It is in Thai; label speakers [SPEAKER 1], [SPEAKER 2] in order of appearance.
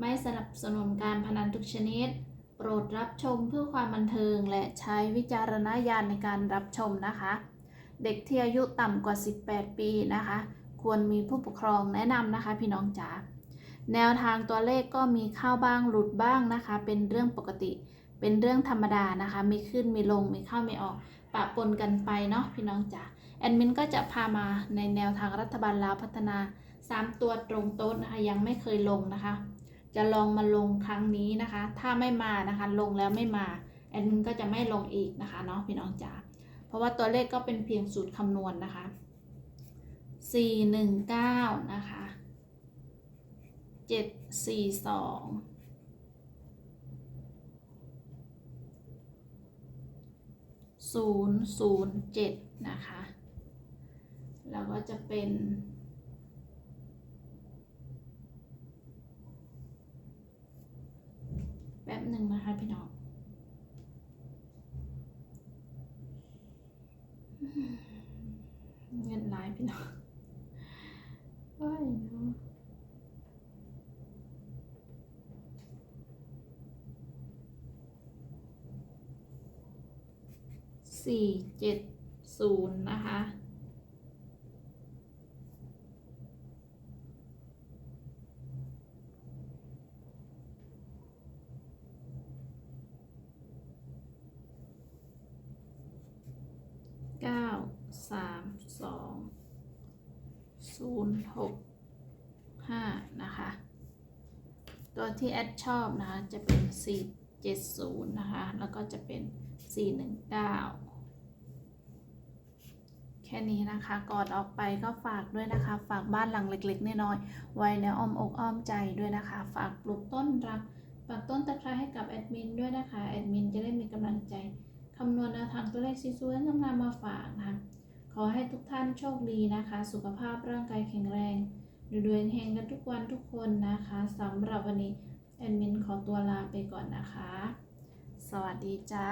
[SPEAKER 1] ไม่สนับสนุนการพนันทุกชนิด โปรดรับชมเพื่อความบันเทิงและใช้วิจารณญาณในการรับชมนะคะ เด็กที่อายุต่ำกว่า 18 ปีนะคะ ควรมีผู้ปกครองแนะนำนะคะ พี่น้องจ๋าแนวทางตัวเลขก็มีเข้าบ้างหลุดบ้างนะคะ เป็นเรื่องปกติ เป็นเรื่องธรรมดานะคะ มีขึ้นมีลงมีเข้ามีออกปะปนกันไปเนาะพี่น้องจ๋าแอดมินก็จะพามาในแนวทางรัฐบาลลาวพัฒนา 3 ตัวตรงโต๊ะนะคะยังไม่เคยลงนะคะ จะลองมาลงครั้งนี้นะคะ ถ้าไม่มานะคะลงแล้วไม่มาแอดมินก็จะไม่ลงอีกนะคะเนาะพี่น้องจ๋าเพราะว่าตัวเลขก็เป็นเพียงสูตรคำนวณนะคะ 419 นะคะ 742 007 นะคะ แล้วก็จะเป็น แป๊บหนึ่งนะคะพี่น้องเงินหลายพี่น้องโอ้ยเนาะสี่เจ็ดศูนย์นะคะ เก้า สามสองศูนย์หกห้านะคะ ตัวที่แอดชอบนะคะ จะเป็นสี่เจ็ดศูนย์นะคะ แล้วก็จะเป็นสี่หนึ่งเก้าแค่นี้นะคะ ก่อนออกไปก็ฝากด้วยนะคะ ฝากบ้านหลังเล็ก ๆน้อยๆไว้ในอ้อมอกอ้อมใจด้วยนะคะ ฝากปลูกต้นรัก ฝากต้นตะไคร้ให้กับแอดมินด้วยนะคะ แอดมินจะได้มีกำลังใจคำนวณแนวทางตัวเลขซีซัวน้ำนมาฝากนะคะ ขอให้ทุกท่านโชคดีนะคะ สุขภาพร่างกายแข็งแรงดูดวยเฮงกันทุกวันทุกคนนะคะสำหรับวันนี้แอดมินขอตัวลาไปก่อนนะคะ สวัสดีจ้า